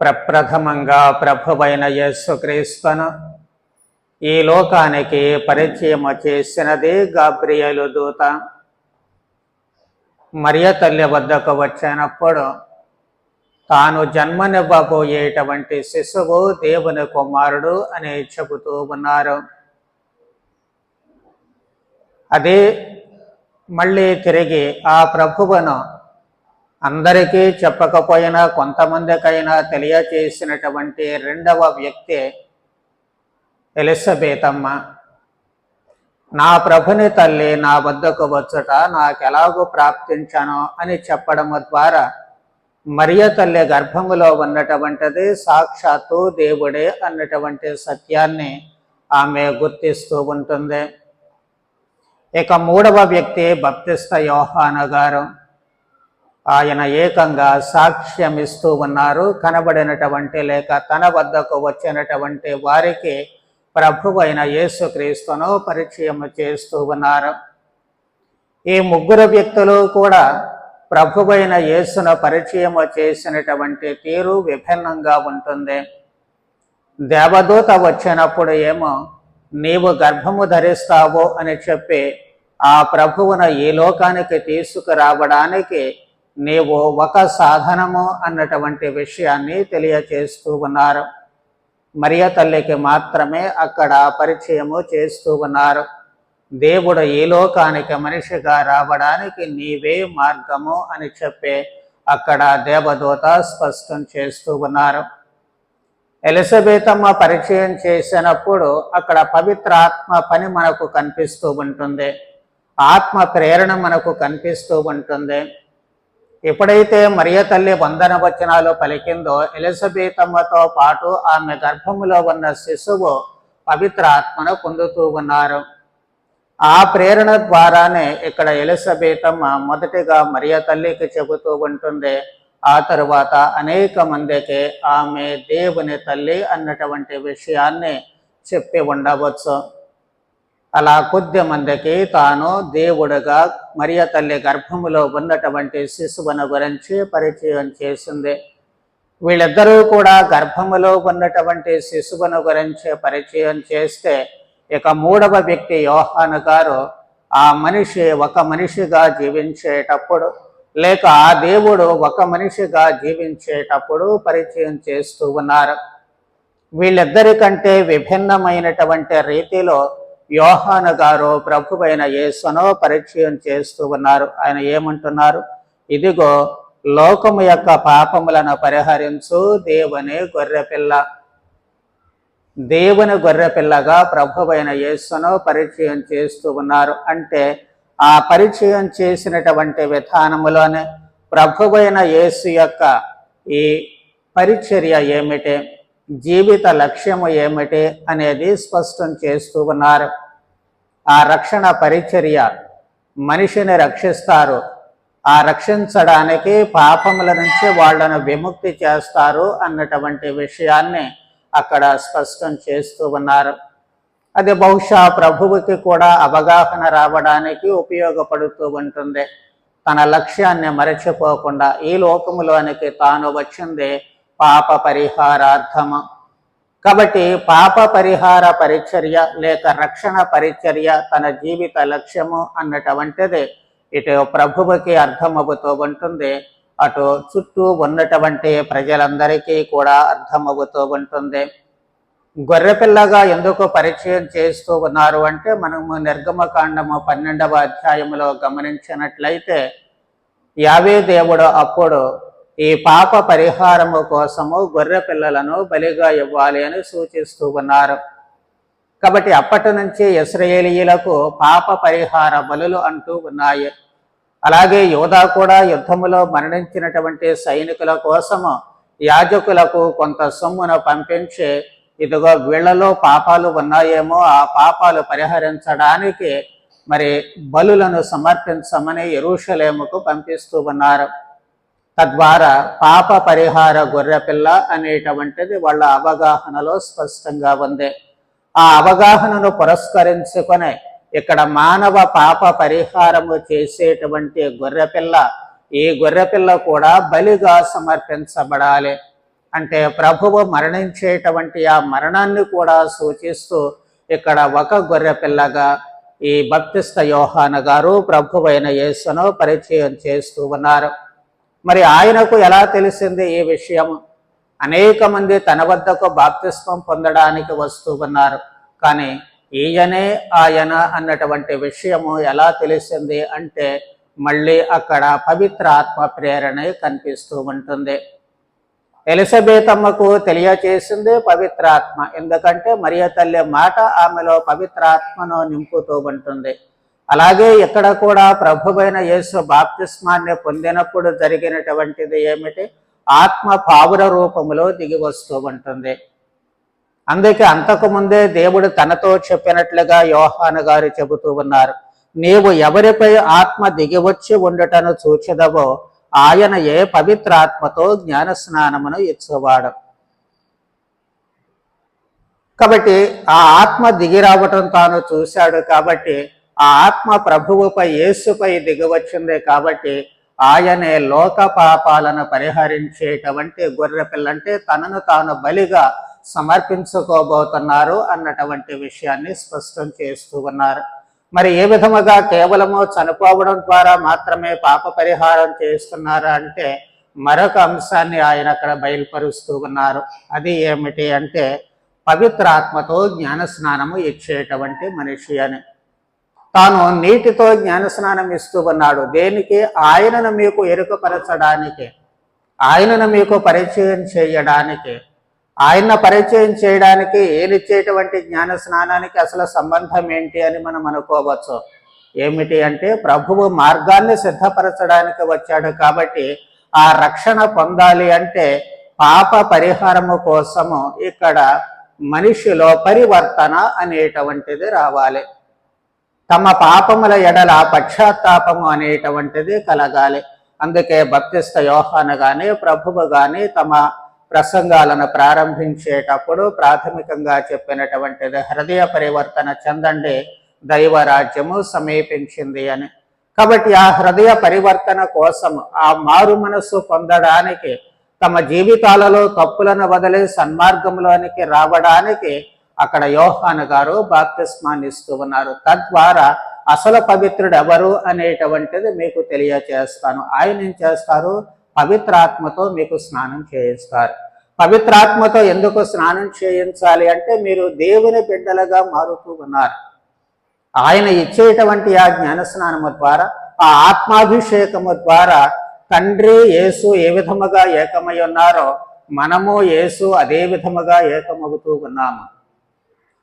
ప్రప్రథమంగా ప్రభువైన యేసుక్రీస్తును. ఈ లోకానికి పరిచయం చేసినది గాబ్రియలు దూత. మరియ తల్లి వద్దకు వచ్చినప్పుడు తాను జన్మనివ్వబోయేటువంటి శిశువు దేవుని కుమారుడు అని చెబుతూ ఉన్నారు. అదే మళ్ళీ తిరిగి ఆ ప్రభువును అందరికీ చెప్పకపోయినా కొంతమందికైనా తెలియచేసినటువంటి రెండవ వ్యక్తి ఎలిసబేతమ్మ నా ప్రభుని తల్లి నా వద్దకు వచ్చుట నాకెలాగూ ప్రాప్తించాను అని చెప్పడము ద్వారా మరియ తల్లి గర్భములో ఉన్నటువంటిది సాక్షాత్తు దేవుడే అన్నటువంటి సత్యాన్ని ఆమె గుర్తిస్తూ ఉంటుంది. ఇక మూడవ వ్యక్తి బప్తిస్త యోహాన గారు. ఆయన ఏకంగా సాక్ష్యం ఇస్తూ ఉన్నారు. కనబడినటువంటి లేక తన వద్దకు వచ్చినటువంటి వారికి ప్రభువైన యేసుక్రీస్తును పరిచయం చేస్తూ ఉన్నారు. ఈ ముగ్గురు వ్యక్తులు కూడా ప్రభువైన యేసును పరిచయం చేసినటువంటి తీరు విభిన్నంగా ఉంటుంది. దేవదూత వచ్చినప్పుడు ఏమో నీవు గర్భము ధరిస్తావు అని చెప్పి ఆ ప్రభువును ఈ లోకానికి తీసుకురావడానికి నీవు ఒక సాధనము అన్నటువంటి విషయాన్ని తెలియచేస్తూ ఉన్నారు. మరియ తల్లికి మాత్రమే అక్కడ పరిచయము చేస్తూ ఉన్నారు. దేవుడు ఈ లోకానికి మనిషిగా రావడానికి నీవే మార్గము అని చెప్పి అక్కడ దేవదూత స్పష్టం చేస్తూ ఉన్నారు. ఎలిజబెతమ్మ పరిచయం చేసినప్పుడు అక్కడ పవిత్ర ఆత్మ పని మనకు కనిపిస్తూ ఉంటుంది. ఆత్మ ప్రేరణ మనకు కనిపిస్తూ ఉంటుంది. ఎప్పుడైతే మరియ తల్లి వందన వచనాలు పలికిందో ఎలిజబెతమ్మతో పాటు ఆమె గర్భములో ఉన్న శిశువు పవిత్ర ఆత్మను పొందుతూ ఉన్నారు. ఆ ప్రేరణ ద్వారానే ఇక్కడ ఎలిజబెతమ్మ మొదటిగా మరియ తల్లికి చెబుతూ ఉంటుంది. ఆ తరువాత అనేక మందికి ఆమె దేవుని తల్లి అన్నటువంటి విషయాన్ని చెప్పి ఉండవచ్చు. అలా కొద్ది మందికి తాను దేవుడుగా మరియ తల్లి గర్భములో ఉన్నటువంటి శిశువును గురించి పరిచయం చేసింది. వీళ్ళిద్దరూ కూడా గర్భములో ఉన్నటువంటి శిశువును గురించి పరిచయం చేస్తే ఇక మూడవ వ్యక్తి యోహాను గారు ఆ మనిషి ఒక మనిషిగా జీవించేటప్పుడు లేక ఆ దేవుడు ఒక మనిషిగా జీవించేటప్పుడు పరిచయం చేస్తూ ఉన్నారు. వీళ్ళిద్దరికంటే విభిన్నమైనటువంటి రీతిలో యోహాన గారు ప్రభువైన యేసును పరిచయం చేస్తూ ఉన్నారు. ఆయన ఏమంటున్నారు? ఇదిగో లోకము యొక్క పాపములను పరిహరించు దేవుని గొర్రెపిల్ల. దేవుని గొర్రెపిల్లగా ప్రభువైన యేసును పరిచయం చేస్తూ ఉన్నారు. అంటే ఆ పరిచయం చేసినటువంటి విధానములోనే ప్రభువైన యేసు యొక్క ఈ పరిచర్య ఏమిటి? జీవిత లక్ష్యము ఏమిటి అనేది స్పష్టం చేస్తూ ఉన్నారు. ఆ రక్షణ పరిచర్య మనిషిని రక్షిస్తారు. ఆ రక్షించడానికి పాపముల నుంచి వాళ్ళను విముక్తి చేస్తారు అన్నటువంటి విషయాన్ని అక్కడ స్పష్టం చేస్తూ ఉన్నారు. అది బహుశా ప్రభువుకి కూడా అవగాహన రావడానికి ఉపయోగపడుతూ ఉంటుంది. తన లక్ష్యాన్ని మరచిపోకుండా ఈ లోకములోనికి తాను వచ్చింది పాప పరిహారార్థము. కాబట్టి పాప పరిహార పరిచర్య లేక రక్షణ పరిచర్య తన జీవిత లక్ష్యము అన్నటువంటిది. ఇటు ప్రభువుకి అర్థమవుతూ ఉంటుంది. అటు చుట్టూ ఉన్నటువంటి ప్రజలందరికీ కూడా అర్థమవుతూ ఉంటుంది. గొర్రెపిల్లగా ఎందుకు పరిచయం చేస్తూ ఉన్నారు అంటే మనము నిర్గమకాండము పన్నెండవ అధ్యాయంలో గమనించినట్లయితే యావే దేవుడు అప్పుడు ఈ పాప పరిహారము కోసము గొర్రె పిల్లలను బలిగా ఇవ్వాలి అని సూచిస్తూ ఉన్నారు. కాబట్టి అప్పటి నుంచి ఇస్రాయేలీయులకు పాప పరిహార బలులు అంటూ ఉన్నాయి. అలాగే యోధా కూడా యుద్ధములో మరణించినటువంటి సైనికుల కోసము యాజకులకు కొంత సొమ్మును పంపించి ఇదిగో వీళ్ళలో పాపాలు ఉన్నాయేమో ఆ పాపాలు పరిహరించడానికి మరి బలులను సమర్పించమని ఎరుషలేముకు పంపిస్తూ ఉన్నారు. తద్వారా పాప పరిహార గొర్రెపిల్ల అనేటువంటిది వాళ్ళ అవగాహనలో స్పష్టంగా ఉంది. ఆ అవగాహనను పురస్కరించుకొని ఇక్కడ మానవ పాప పరిహారము చేసేటువంటి గొర్రెపిల్ల ఈ గొర్రెపిల్ల కూడా బలిగా సమర్పించబడాలి. అంటే ప్రభువు మరణించేటువంటి ఆ మరణాన్ని కూడా సూచిస్తూ ఇక్కడ ఒక గొర్రెపిల్లగా ఈ భక్తిస్థ యోహాన గారు ప్రభువైన యేసును పరిచయం చేస్తూ ఉన్నారు. మరి ఆయనకు ఎలా తెలిసింది ఈ విషయం? అనేక మంది తన వద్దకు బాప్తిస్వం పొందడానికి వస్తూ ఉన్నారు. కానీ ఈయనే ఆయన అన్నటువంటి విషయము ఎలా తెలిసింది అంటే మళ్ళీ అక్కడ పవిత్ర ఆత్మ ప్రేరణ కనిపిస్తూ ఉంటుంది. ఎలిజబెత్ అమ్మకు తెలియచేసింది పవిత్రాత్మ. ఎందుకంటే మరియ తల్లి మాట ఆమెలో పవిత్రాత్మను నింపుతూ ఉంటుంది. అలాగే ఇక్కడ కూడా ప్రభువైన యేసు బాప్తిస్మాన్ని పొందినప్పుడు జరిగినటువంటిది ఏమిటి? ఆత్మ పావుర రూపంలో దిగి వస్తూ ఉంటుంది. అందుకే అంతకుముందే దేవుడు తనతో చెప్పినట్లుగా యోహాను గారు చెబుతూ ఉన్నారు. నీవు ఎవరిపై ఆత్మ దిగివచ్చి ఉండటను చూచెదవో ఆయన ఏ పవిత్రాత్మతో జ్ఞాన స్నానమును ఇచ్చేవాడు. కాబట్టి ఆ ఆత్మ దిగి రావటం తాను చూశాడు కాబట్టి ఆ ఆత్మ ప్రభువుపై యేసుపై దిగవచ్చింది కాబట్టి ఆయనే లోక పాపాలను పరిహరించేటువంటి గొర్రె పిల్లంటే తనను తాను బలిగా సమర్పించుకోబోతున్నారు అన్నటువంటి విషయాన్ని స్పష్టం చేస్తూ ఉన్నారు. మరి ఏ విధముగా కేవలము చనిపోవడం ద్వారా మాత్రమే పాప పరిహారం చేస్తున్నారా అంటే మరొక అంశాన్ని ఆయన అక్కడ బయలుపరుస్తూ ఉన్నారు. అది ఏమిటి అంటే పవిత్ర ఆత్మతో జ్ఞాన స్నానము ఇచ్చేటువంటి మనిషి అని. తాను నీటితో జ్ఞాన స్నానం ఇస్తూ ఉన్నాడు. దేనికి? ఆయనను మీకు ఎరుకపరచడానికి. ఆయనను మీకు పరిచయం చేయడానికి. ఆయన పరిచయం చేయడానికి ఏనిచ్చేటువంటి జ్ఞాన స్నానానికి అసలు సంబంధం ఏంటి అని మనం అనుకోవచ్చు. ఏమిటి అంటే ప్రభువు మార్గాన్ని సిద్ధపరచడానికి వచ్చాడు కాబట్టి ఆ రక్షణ పొందాలి అంటే పాప పరిహారము కోసము ఇక్కడ మనిషిలో పరివర్తన అనేటువంటిది రావాలి. తమ పాపముల ఎడల పశ్చాత్తాపము అనేటువంటిది కలగాలి. అందుకే భక్తిస్థ యోహాను కానీ ప్రభువు కానీ తమ ప్రసంగాలను ప్రారంభించేటప్పుడు ప్రాథమికంగా చెప్పినటువంటిది హృదయ పరివర్తన చెందండి దైవరాజ్యము సమీపించింది అని. కాబట్టి ఆ హృదయ పరివర్తన కోసం ఆ మారు మనస్సు పొందడానికి తమ జీవితాలలో తప్పులను వదిలి సన్మార్గంలోనికి రావడానికి అక్కడ యోహాను గారు బాప్తిస్మాన్ని ఇస్తూ ఉన్నారు. తద్వారా అసలు పవిత్రుడు ఎవరు అనేటువంటిది మీకు తెలియచేస్తాను. ఆయన ఏం చేస్తారు? పవిత్రాత్మతో మీకు స్నానం చేయిస్తారు. పవిత్రాత్మతో ఎందుకు స్నానం చేయించాలి అంటే మీరు దేవుని బిడ్డలుగా మారుతూ ఉన్నారు. ఆయన ఇచ్చేటువంటి ఆ జ్ఞాన స్నానము ద్వారా ఆ ఆత్మాభిషేకము ద్వారా తండ్రి యేసు ఏ విధముగా ఏకమై ఉన్నారో మనము యేసు అదే విధముగా ఏకమవుతూ ఉన్నాము.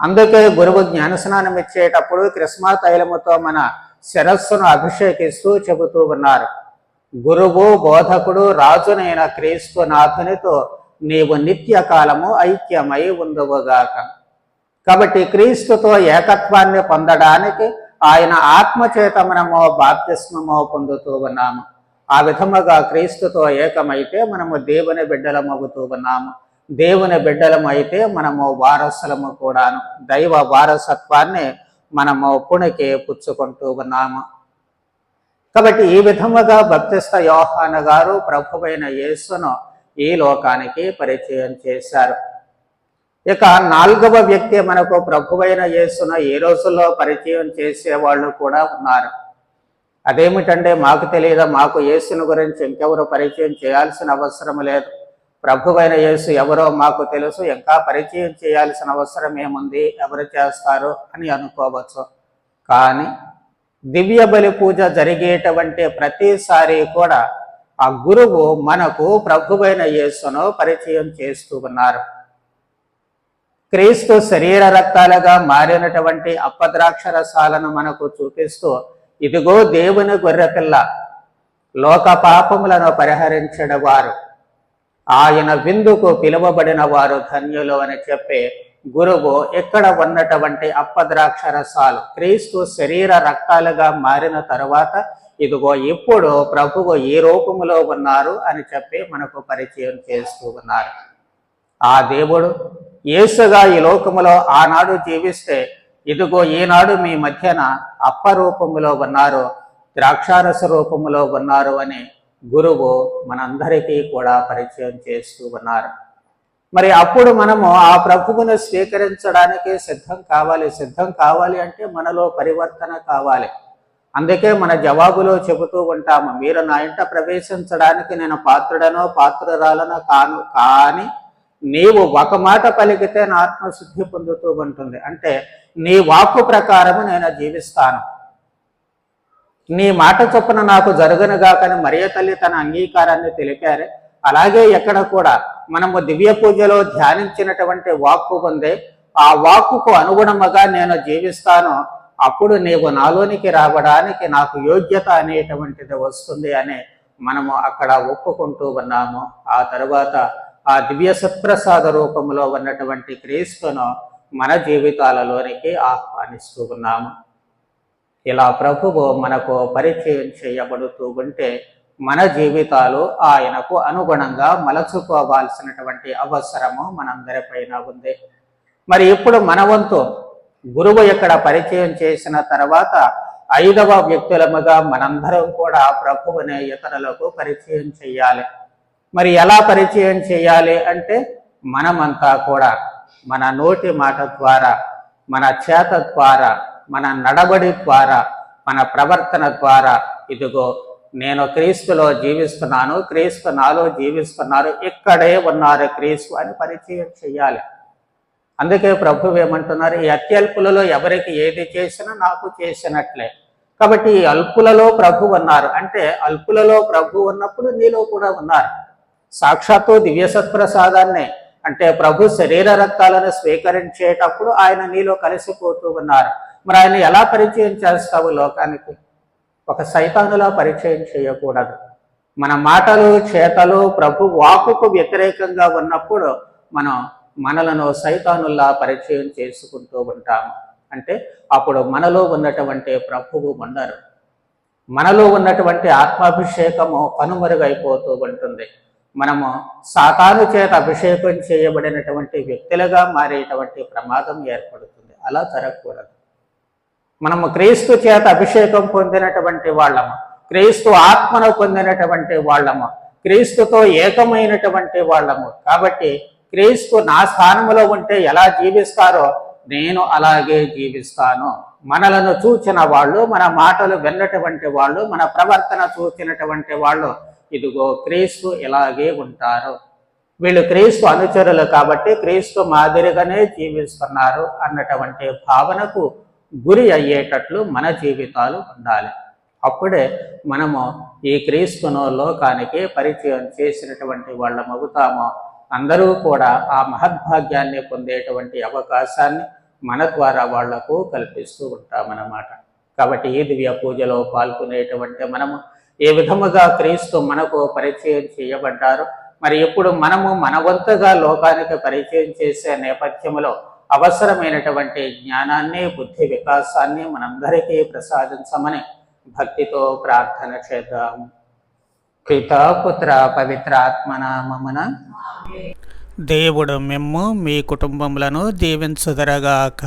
అందుకే గురువు జ్ఞానస్నానం ఇచ్చేటప్పుడు క్రిస్మా తైలముతో మన శిరస్సును అభిషేకిస్తూ చెబుతూ ఉన్నారు. గురువు బోధకుడు రాజునైన క్రీస్తు నాథునితో నీవు నిత్య కాలము ఐక్యమై ఉందవుగాక కాబట్టి క్రీస్తుతో ఏకత్వాన్ని పొందడానికి ఆయన ఆత్మచేత మనము పొందుతూ ఉన్నాము. ఆ విధముగా క్రీస్తుతో ఏకమైతే మనము దేవుని బిడ్డలమవుతూ ఉన్నాము. దేవుని బిడ్డలం అయితే మనము వారసులము కూడాను. దైవ వారసత్వాన్ని మనము పుణికి పుచ్చుకుంటూ ఉన్నాము. కాబట్టి ఈ విధముగా భక్తిస్థ యోహాన గారు ప్రభువైన యేసును ఈ లోకానికి పరిచయం చేశారు. ఇక నాలుగవ వ్యక్తి మనకు ప్రభువైన యేసును ఈ రోజుల్లో పరిచయం చేసే వాళ్ళు కూడా ఉన్నారు. అదేమిటంటే మాకు తెలియదా మాకు యేసుని గురించి ఇంకెవరు పరిచయం చేయాల్సిన అవసరం లేదు. ప్రభువైన యేసు ఎవరో మాకు తెలుసు ఇంకా పరిచయం చేయాల్సిన అవసరం ఏముంది ఎవరు చేస్తారు అని అనుకోవచ్చు. కానీ దివ్య బలి పూజ జరిగేటువంటి ప్రతిసారి కూడా ఆ గురువు మనకు ప్రభువైన యేసును పరిచయం చేస్తూ ఉన్నారు. క్రీస్తు శరీర రక్తాలుగా మారినటువంటి అప్పద్రాక్ష రసాలను మనకు చూపిస్తూ ఇదిగో దేవుని గొర్రెపిల్ల లోక పాపములను పరిహరించడం వారు. ఆయన విందుకు పిలువబడిన వారు ధన్యులు అని చెప్పి గురువు ఇక్కడ ఉన్నటువంటి అప్పద్రాక్ష రసాలు క్రీస్తు శరీర రక్తాలుగా మారిన తరువాత ఇదిగో ఇప్పుడు ప్రభువు ఈ రూపములో ఉన్నారు అని చెప్పి మనకు పరిచయం చేస్తూ ఉన్నారు. ఆ దేవుడు యేసుగా ఈ లోకములో ఆనాడు జీవిస్తే ఇదిగో ఈనాడు మీ మధ్యన అప్ప రూపములో ఉన్నారు ద్రాక్షారస రూపంలో ఉన్నారు అని గురువు మనందరికీ కూడా పరిచయం చేస్తూ ఉన్నారు. మరి అప్పుడు మనము ఆ ప్రభువును స్వీకరించడానికి సిద్ధం కావాలి. సిద్ధం కావాలి అంటే మనలో పరివర్తన కావాలి. అందుకే మన జవాబులో చెబుతూ ఉంటాము మీరు నా ఇంట ప్రవేశించడానికి నేను పాత్రుడనో పాత్రురాలనో కాను కానీ నీవు ఒక మాట పలికితే నా ఆత్మశుద్ధి పొందుతూ ఉంటుంది. అంటే నీ వాక్కు ప్రకారము నేను జీవిస్తాను. నీ మాట చొప్పున నాకు జరుగునుగాకని మరియ తల్లి తన అంగీకారాన్ని తెలిపారు. అలాగే ఎక్కడ కూడా మనము దివ్య పూజలో ధ్యానించినటువంటి వాక్కు ఉంది ఆ వాక్కుకు అనుగుణముగా నేను జీవిస్తాను. అప్పుడు నీవు నాలోనికి రావడానికి నాకు యోగ్యత అనేటువంటిది వస్తుంది అని మనము అక్కడ ఒప్పుకుంటూ ఉన్నాము. ఆ తరువాత ఆ దివ్య సత్ప్రసాద రూపంలో ఉన్నటువంటి క్రీస్తును మన జీవితాలలోనికి ఆహ్వానిస్తూ ఉన్నాము. ఇలా ప్రభువు మనకు పరిచయం చేయబడుతూ ఉంటే మన జీవితాలు ఆయనకు అనుగుణంగా మలచుకోవాల్సినటువంటి అవసరము మనందరిపైన ఉంది. మరి ఇప్పుడు మన వంతు గురువు ఇక్కడ పరిచయం చేసిన తర్వాత ఐదవ వ్యక్తులముగా మనందరం కూడా ప్రభువుని ఇతరులకు పరిచయం చేయాలి. మరి ఎలా పరిచయం చేయాలి అంటే మనమంతా కూడా మన నోటి మాట ద్వారా మన చేత ద్వారా మన నడబడి ద్వారా మన ప్రవర్తన ద్వారా ఇదిగో నేను క్రీస్తులో జీవిస్తున్నాను క్రీస్తు నాలో జీవిస్తున్నారు ఇక్కడే ఉన్నారు క్రీస్తు అని పరిచయం చేయాలి అందుకే ప్రభు ఏమంటున్నారు ఈ అత్యల్పులలో ఎవరికి ఏది చేసినా నాకు చేసినట్లే. కాబట్టి ఈ అల్పులలో ప్రభు ఉన్నారు. అంటే అల్పులలో ప్రభు ఉన్నప్పుడు నీలో కూడా ఉన్నారు. సాక్షాత్తు దివ్య సత్ప్రసాదాన్ని. అంటే ప్రభు శరీర రక్తాలను స్వీకరించేటప్పుడు ఆయన నీలో కలిసిపోతూ ఉన్నారు. మరి ఆయన ఎలా పరిచయం చేస్తావు లోకానికి? ఒక సైతానులా పరిచయం చేయకూడదు. మన మాటలు చేతలు ప్రభు వాకుకు వ్యతిరేకంగా ఉన్నప్పుడు మనం మనలను సైతానుల్లా పరిచయం చేసుకుంటూ ఉంటాము. అంటే అప్పుడు మనలో ఉన్నటువంటి ప్రభువు ఉండరు. మనలో ఉన్నటువంటి ఆత్మాభిషేకము కనుమరుగైపోతూ ఉంటుంది. మనము సాతాను చేత అభిషేకం చేయబడినటువంటి వ్యక్తులుగా మారేటువంటి ప్రమాదం ఏర్పడుతుంది. అలా జరగకూడదు. మనము క్రీస్తు చేత అభిషేకం పొందినటువంటి వాళ్ళము. క్రీస్తు ఆత్మను పొందినటువంటి వాళ్ళము. క్రీస్తుతో ఏకమైనటువంటి వాళ్ళము. కాబట్టి క్రీస్తు నా స్థానంలో ఉంటే ఎలా జీవిస్తారో నేను అలాగే జీవిస్తాను. మనలను చూచిన వాళ్ళు మన మాటలు విన్నటువంటి వాళ్ళు మన ప్రవర్తన చూచినటువంటి వాళ్ళు ఇదిగో క్రీస్తు ఇలాగే ఉంటారు. వీళ్ళు క్రీస్తు అనుచరులు కాబట్టి క్రీస్తు మాదిరిగానే జీవిస్తున్నారు అన్నటువంటి భావనకు గురి అయ్యేటట్లు మన జీవితాలు ఉండాలి. అప్పుడే మనము ఈ క్రీస్తును లోకానికి పరిచయం చేసినటువంటి వాళ్ళం అవుతామో అందరూ కూడా ఆ మహద్భాగ్యాన్ని పొందేటువంటి అవకాశాన్ని మన ద్వారా వాళ్ళకు కల్పిస్తూ ఉంటామన్నమాట. కాబట్టి ఈ దివ్య పూజలో పాల్గొనేటువంటి మనము ఏ విధముగా క్రీస్తు మనకు పరిచయం చేయబడ్డారు మరి ఇప్పుడు మనము మన వంతుగా లోకానికి పరిచయం చేసే నేపథ్యంలో అవసరమైనటువంటి జ్ఞానాన్ని బుద్ధి వికాసాన్ని మనందరికీ ప్రసాదించమని భక్తితో ప్రార్థన చేద్దాం. పితాపుత్ర పుత్ర దేవుడు మిమ్ము మీ కుటుంబములను దీవించుదరగాక.